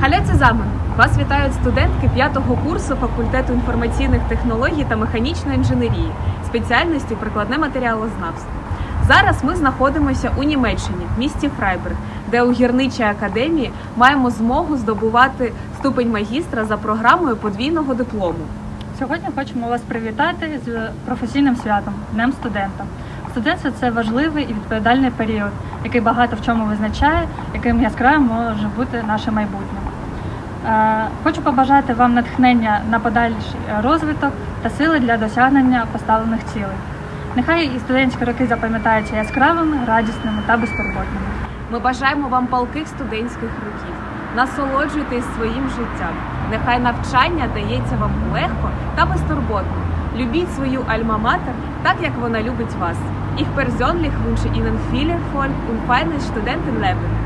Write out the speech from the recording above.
Халя Цезамен! Вас вітають студентки п'ятого курсу факультету інформаційних технологій та механічної інженерії, спеціальності прикладне матеріалознавство. Зараз ми знаходимося у Німеччині, в місті Фрайберг, де у гірничій академії маємо змогу здобувати ступень магістра за програмою подвійного диплому. Сьогодні хочемо вас привітати з професійним святом Днем студента. Студентство це важливий і відповідальний період, який багато в чому визначає, яким яскравим може бути наше майбутнє. Е, Хочу побажати вам натхнення на подальший розвиток та сили для досягнення поставлених цілей. Нехай і студентські роки запам'ятаються яскравими, радісними та безтурботними. Ми бажаємо вам палких студентських років. Насолоджуйтесь своїм життям. Нехай навчання дається вам легко та безтурботно. Любіть свою альма-матер так, як вона любить вас. Ich persönlich wünsche Ihnen viele Erfolg und feines Studentenleben.